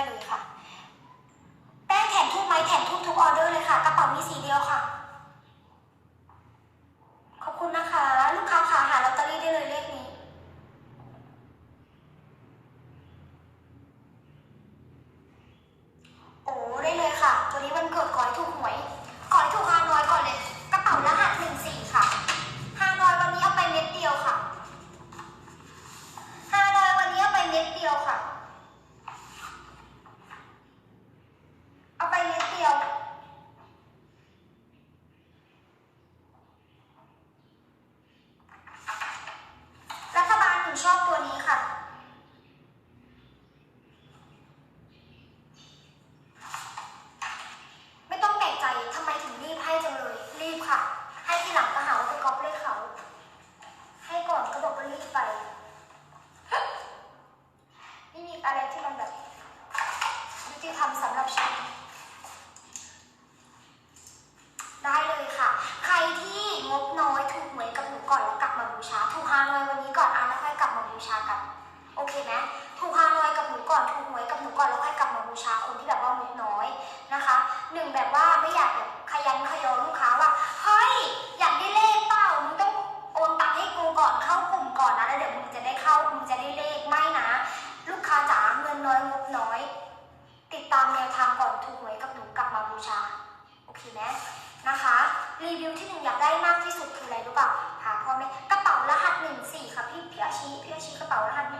大丈夫。 ทำสำหรับฉัน ได้เลยค่ะ ใครที่งบน้อยถูกหวยกับหนูก่อนแล้วกลับมาบูชา ถูกฮานอยวันนี้ก่อนอะแล้วค่อยกลับมาบูชากับโอเคไหมถูกฮานอยกับ ทีนะนะคะ รีวิวที่หนึ่งอยากได้มากที่สุดคืออะไรรู้เปล่าหาพ่อแม่กระเป๋ารหัสหนึ่งสี่ค่ะพี่พี่อาชีพี่อาชีกระเป๋ารหัสหนึ่ง